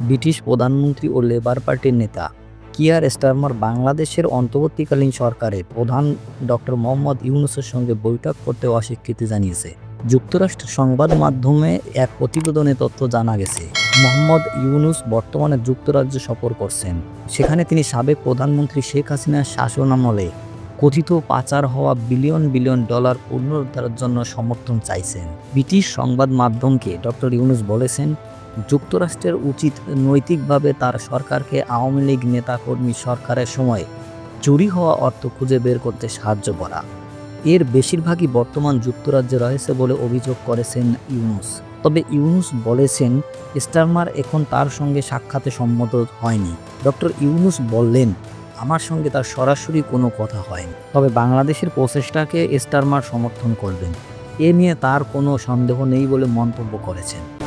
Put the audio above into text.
British প্রধানমন্ত্রী ও labour পার্টির নেতা কিয়ার স্টারমার বাংলাদেশের অন্তর্বর্তীকালীন সরকারের প্রধান ডক্টর মোহাম্মদ ইউনুসের সঙ্গে বৈঠক করতে অস্বীকৃতি জানিয়েছে। যুক্তরাষ্ট্র সংবাদ মাধ্যমে এক প্রতিবেদনে তথ্য জানা গেছে, মোহাম্মদ ইউনুস বর্তমানে যুক্তরাজ্য সফর করছেন। সেখানে তিনি সাবেক প্রধানমন্ত্রী শেখ হাসিনার শাসনামলে কথিত পাচার হওয়া বিলিয়ন বিলিয়ন ডলার পুনরুদ্ধারের জন্য সমর্থন চাইছেন। ব্রিটিশ সংবাদ মাধ্যমকে ডক্টর ইউনুস বলেছেন যুক্তরাষ্ট্রের উচিত নৈতিকভাবে তার সরকারকে আওয়ামী লীগ নেতাকর্মী সরকারের সময় চুরি হওয়া অর্থ খুঁজে বের করতে সাহায্য করা। এর বেশিরভাগই বর্তমান যুক্তরাজ্যে রয়েছে বলে অভিযোগ করেছেন ইউনুস। তবে ইউনুস বলেছেন, স্টারমার এখন তার সঙ্গে সাক্ষাতে সম্মত হয়নি। ডক্টর ইউনুস বললেন, আমার সঙ্গে তার সরাসরি কোনো কথা হয়নি। তবে বাংলাদেশের প্রচেষ্টাকে স্টারমার সমর্থন করবেন। এ নিয়ে তার কোনো সন্দেহ নেই বলে মন্তব্য করেছেন।